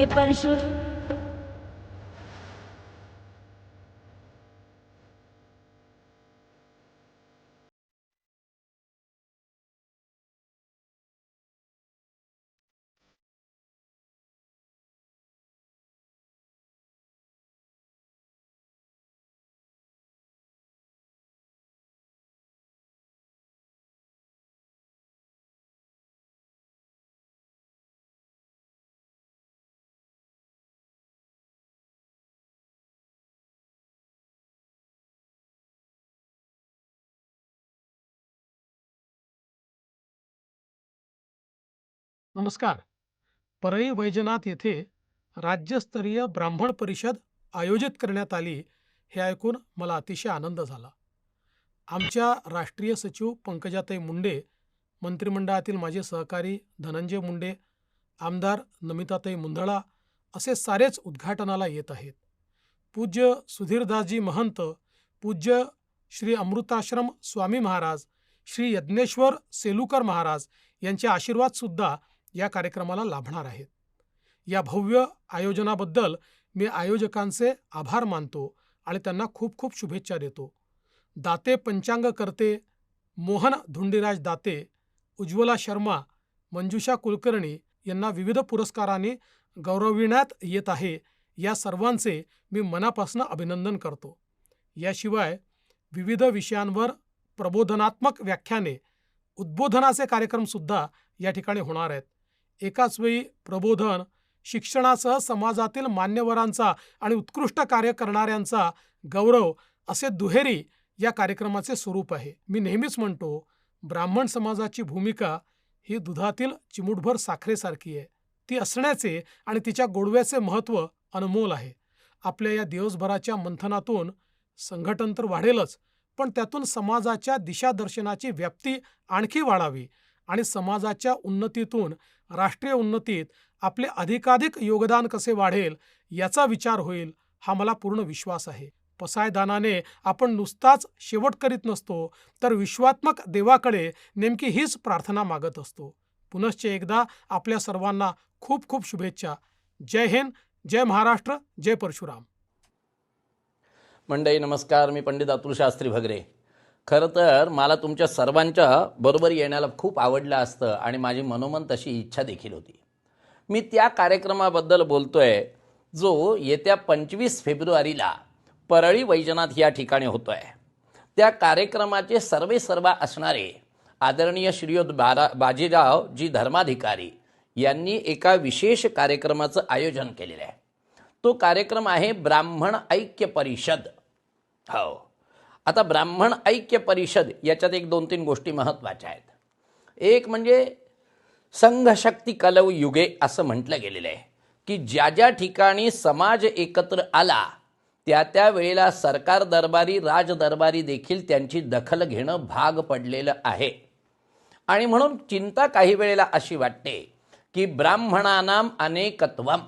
ऐक्य परिषद नमस्कार. परळी वैजनाथ येथे राज्यस्तरीय ब्राह्मण परिषद आयोजित करण्यात आली हे ऐकून मला अतिशय आनंद झाला. आमच्या राष्ट्रीय सचिव पंकजाताई मुंडे मंत्रिमंडळातील माझे सहकारी धनंजय मुंडे आमदार नमिताताई मुंदळा असे सारेच उद्घाटनाला येत आहेत. पूज्य सुधीरदासजी महंत पूज्य श्री अमृताश्रम स्वामी महाराज श्री यज्ञेश्वर सेलुकर महाराज यांचे आशीर्वाद सुद्धा या कार्यक्रमाला लाभणार आहेत. या भव्य आयोजनाबद्दल मी आयोजकांचे आभार मानतो आणि त्यांना खूप खूप शुभेच्छा देतो. दाते पंचांग करते मोहन धुंडीराज दाते उज्ज्वला शर्मा मंजुषा कुलकर्णी यांना विविध पुरस्काराने गौरविण्यात येत आहे. या सर्वांचे मी मनापासून अभिनंदन करतो. याशिवाय विविध विषयांवर प्रबोधनात्मक व्याख्याने उद्बोधनाचे कार्यक्रमसुद्धा या ठिकाणी होणार आहेत. एकाच वेळी प्रबोधन शिक्षणासह समाजातील मान्यवरांचा आणि उत्कृष्ट कार्य करणाऱ्यांचा गौरव असे दुहेरी या कार्यक्रमाचे स्वरूप आहे. मी नेहमीच म्हणतो ब्राह्मण समाजाची भूमिका ही दुधातील चिमूटभर साखरेसारखी आहे. ती असण्याचे आणि तिच्या गोडव्याचे महत्त्व अनमोल आहे. आपल्या या दिवसभराच्या मंथनातून संघटन तर वाढेलच पण त्यातून समाजाच्या दिशादर्शनाची व्याप्ती आणखी वाढावी आणि समाजाच्या उन्नतीतून राष्ट्रीय उन्नतीत आपले अधिकाधिक योगदान कसे वाढेल याचा विचार होईल हा मला पूर्ण विश्वास आहे. पसायदानाने आपण नुसताच शेवट करीत नसतो तर विश्वात्मक देवाकडे नेमकी हीच प्रार्थना मागत असतो. पुनश्च एकदा आपल्या सर्वांना खूप खूप शुभेच्छा. जय हिंद जय महाराष्ट्र जय परशुराम. मंडई नमस्कार मी पंडित अतुल शास्त्री भगरे. खरं तर मला तुमच्या सर्वांच्या बरोबर येण्याला खूप आवडलं असतं आणि माझी मनोमन तशी इच्छा देखील होती. मी त्या कार्यक्रमाबद्दल बोलतो आहे जो येत्या पंचवीस फेब्रुवारीला परळी वैजनाथ या ठिकाणी होतो आहे त्या कार्यक्रमाचे सर्वे सर्वा असणारे आदरणीय श्रीयुत बारा बाजीराव जी धर्माधिकारी यांनी एका विशेष कार्यक्रमाचं आयोजन केलेलं आहे. तो कार्यक्रम आहे ब्राह्मण ऐक्य परिषद. हो. आता ब्राह्मण ऐक्य परिषद याच्यात एक दोन तीन गोष्टी महत्त्वाच्या आहेत. एक म्हणजे संघशक्ती कलव युगे असं म्हटलं गेलेलं आहे की ज्या ज्या ठिकाणी समाज एकत्र आला त्या त्या वेळेला सरकार दरबारी राजदरबारी देखील त्यांची दखल घेणं भाग पडलेलं आहे. आणि म्हणून चिंता काही वेळेला अशी वाटते की ब्राह्मणानाम अनेकत्वम.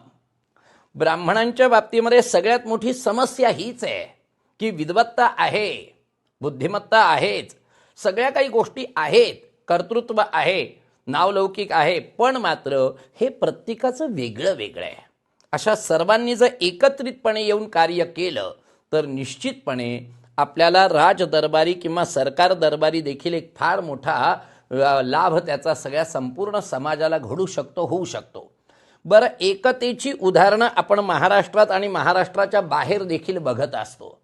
ब्राह्मणांच्या बाबतीमध्ये सगळ्यात मोठी समस्या हीच आहे. की विद्वत्ता आहे बुद्धिमत्ता आहेच. सगळ्या काही गोष्टी आहेत कर्तृत्व आहे नावलौकिक आहे पण मात्र हे प्रत्येकाचं वेगळं वेगळं आहे. अशा सर्वांनी जर एकत्रितपणे येऊन कार्य केलं तर निश्चितपणे आपल्याला राजदरबारी किंवा सरकार दरबारी देखील एक फार मोठा लाभ त्याचा सगळ्या संपूर्ण समाजाला घडू शकतो होऊ शकतो. बरं एकतेची उदाहरणं आपण महाराष्ट्रात आणि महाराष्ट्राच्या बाहेर देखील बघत असतो.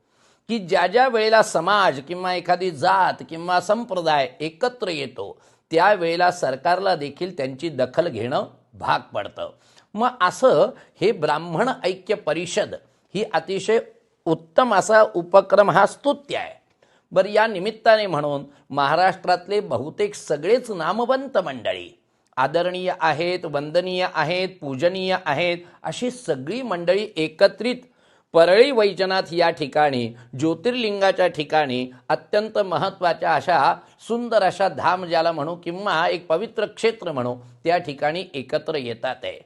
की ज्या ज्या वेळेला समाज किंवा एखादी जात किंवा संप्रदाय एकत्र येतो त्यावेळेला सरकारला देखील त्यांची दखल घेणं भाग पडतं. मग असं हे ब्राह्मण ऐक्य परिषद ही अतिशय उत्तम असा उपक्रम हा स्तुत्य आहे. बरं या निमित्ताने म्हणून महाराष्ट्रातले बहुतेक सगळेच नामवंत मंडळी आदरणीय आहेत वंदनीय आहेत पूजनीय आहेत अशी सगळी मंडळी एकत्रित परळी वैजनाथ या ठिकाणी ज्योतिर्लिंगाच्या ठिकाणी अत्यंत महत्त्वाच्या अशा सुंदर अशा धाम ज्याला म्हणू किंवा एक पवित्र क्षेत्र म्हणू त्या ठिकाणी एकत्र येतात आहे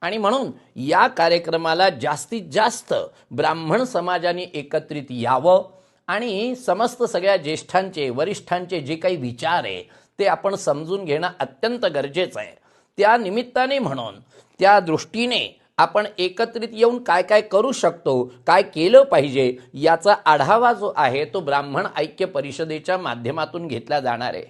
आणि म्हणून या कार्यक्रमाला जास्तीत जास्त ब्राह्मण समाजाने एकत्रित यावं आणि समस्त सगळ्या ज्येष्ठांचे वरिष्ठांचे जे काही विचार आहे ते आपण समजून घेणं अत्यंत गरजेचं आहे. त्या निमित्ताने म्हणून त्या दृष्टीने आपण एकत्रित येऊन काय काय करू शकतो काय केलं पाहिजे याचा आढावा जो आहे तो ब्राह्मण ऐक्य परिषदेच्या माध्यमातून घेतला जाणार आहे.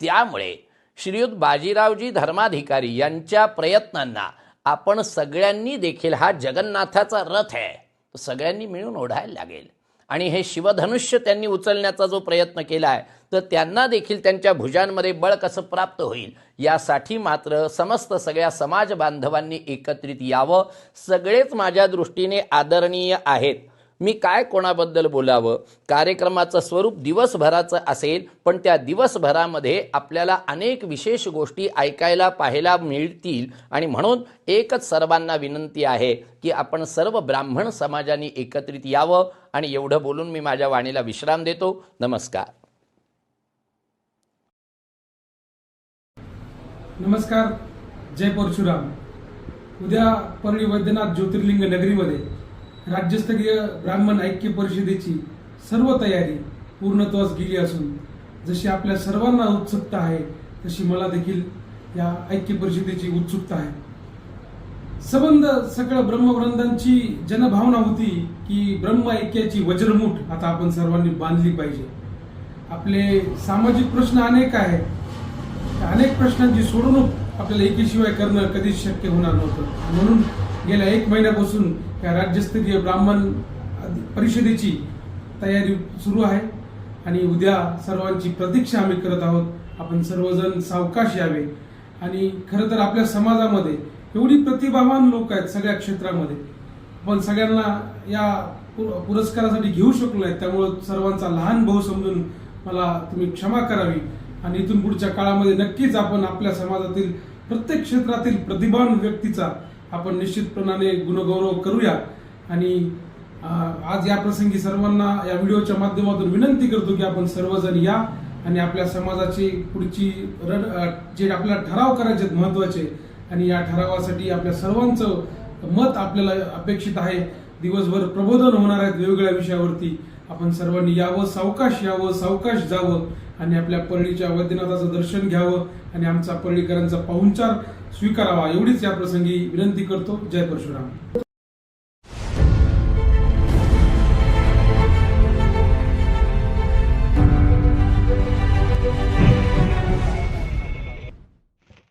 त्यामुळे श्रीयुत बाजीरावजी धर्माधिकारी यांच्या प्रयत्नांना आपण सगळ्यांनी देखील हा जगन्नाथाचा रथ आहे. तो सगळ्यांनी मिळून ओढायला लागेल. आणि हे शिवधनुष्य त्यांनी उचलण्याचा जो प्रयत्न केला आहे तर त्यांना देखील त्यांच्या भुजांमध्ये बळ कसं प्राप्त होईल? यासाठी मात्र समस्त सगळ्या समाज बांधवांनी एकत्रित यावं. सगळेच माझ्या दृष्टीने आदरणीय आहेत. मी काय कोणाबद्दल बोलावं? कार्यक्रमाचं स्वरूप दिवसभराचं असेल पण त्या दिवसभरामध्ये आपल्याला अनेक विशेष गोष्टी ऐकायला पाहायला मिळतील. आणि म्हणून एकच सर्वांना विनंती आहे की आपण सर्व ब्राह्मण समाजाने एकत्रित यावं. आणि एवढं बोलून मी माझ्या वाणीला विश्राम देतो. नमस्कार. नमस्कार. जय परशुराम. उद्या परळी वैद्यनाथ ज्योतिर्लिंग नगरीमध्ये राज्यस्तरीय ब्राह्मण ऐक्य परिषदेची सर्व तयारी पूर्णत्वास गेली असून जशी आपल्या सर्वांना उत्सुकता आहे तशी मला देखील या ऐक्य परिषदेची उत्सुकता आहे. संबंध सगळं ब्रह्मवृंदांची जनभावना होती की ब्रह्म ऐक्याची वज्रमूठ आता आपण सर्वांनी बांधली पाहिजे. आपले सामाजिक प्रश्न अनेक आहेत. त्या अनेक प्रश्नांची सोडवणूक आपल्याला एकीशिवाय करणं कधीच शक्य होणार नव्हतं. म्हणून गेल्या एक महिन्यापासून या राज्यस्तरीय ब्राह्मण परिषदेची तयारी सुरू आहे आणि उद्या सर्वांची प्रतीक्षा आम्ही करत आहोत. आपण सर्वजण सावकाश यावे. आणि खरं तर आपल्या समाजामध्ये एवढी प्रतिभावान लोक आहेत सगळ्या क्षेत्रामध्ये. पण सगळ्यांना या पुरस्कारासाठी घेऊ शकलो नाही. त्यामुळं सर्वांचा लहान भाऊ समजून मला तुम्ही क्षमा करावी. आणि इथून पुढच्या काळामध्ये नक्कीच आपण आपल्या समाजातील प्रत्येक क्षेत्रातील प्रतिभान व्यक्तीचा आपण निश्चितपणाने गुणगौरव करूया. आणि आज या प्रसंगी सर्वांना या व्हिडिओच्या माध्यमातून विनंती करतो की आपण सर्वजण या आणि आपल्या समाजाची पुढची रण जे आपल्याला ठराव करायचे आहेत महत्त्वाचे आणि या ठरावासाठी आपल्या सर्वांचं मत आपल्याला अपेक्षित आहे. दिवसभर प्रबोधन होणार आहेत वेगवेगळ्या विषयावरती. आपण सर्वांनी यावं सावकाश यावं सावकाश जावं. आणि आपल्या परळीच्या वैद्यनाथाचं दर्शन घ्यावं आणि आमचा परळीकरांचा पाहुणचार स्वीकारावा. एवढीच या प्रसंगी विनंती करतो. जय परशुराम.